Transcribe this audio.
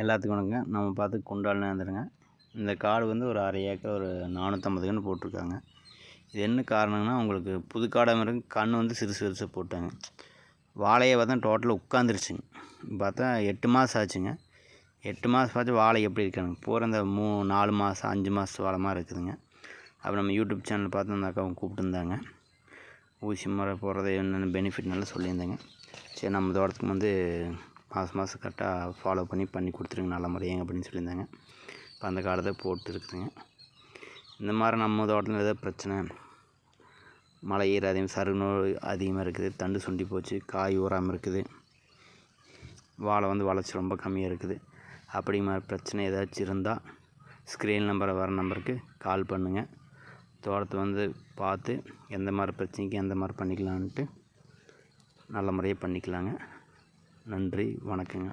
எல்லாத்துக்கும் வணக்கங்க. நம்ம பார்த்து குண்டால் நேர்ந்துருங்க இந்த காடு வந்து ஒரு அரை ஏக்கர் ஒரு நானூற்றம்பது போட்டிருக்காங்க. இது என்ன காரணம்னா உங்களுக்கு புது காடாக இருக்கு. கண் வந்து சிறுசு சிறுசு போட்டாங்க. வாழையை பார்த்தா டோட்டலாக உட்காந்துருச்சுங்க பார்த்தா எட்டு மாதம் ஆச்சுங்க. எட்டு மாதம் பார்த்து வாழை எப்படி இருக்கானுங்க? பூரா இந்த மூ நாலு மாதம் அஞ்சு மாதம் வாழை மாதிரி இருக்குதுங்க. அப்புறம் நம்ம யூடியூப் சேனல் பார்த்து அந்த அக்காவை கூப்பிட்டுருந்தாங்க ஊசி முறை போடுறது என்னென்ன பெனிஃபிட் நல்லா சொல்லியிருந்தேங்க. சரி நம்ம தோட்டத்துக்கு வந்து மாதம் மாதம் கரெக்டாக ஃபாலோ பண்ணி பண்ணி கொடுத்துருங்க நல்ல முறையங்க அப்படின்னு சொல்லியிருந்தாங்க. இப்போ அந்த காலத்தை போட்டு இருக்குதுங்க இந்த மாதிரி நம்ம தோட்டத்தில் ஏதாவது பிரச்சனை மழை ஈர அதிகம் சருகு நோய் அதிகமாக இருக்குது தண்டு சுண்டி போச்சு காய் ஊறாமல் இருக்குது வாழை வந்து வளர்ச்சி ரொம்ப கம்மியாக இருக்குது. அப்படி மாதிரி பிரச்சனை ஏதாச்சும் இருந்தால் ஸ்க்ரீன் நம்பரை வர நம்பருக்கு கால் பண்ணுங்கள் தோட்டத்தை வந்து பார்த்து எந்த மாதிரி பிரச்சனைக்கு எந்த மாதிரி பண்ணிக்கலான்ட்டு நல்ல முறையாக பண்ணிக்கலாங்க. நன்றி வணக்கங்க.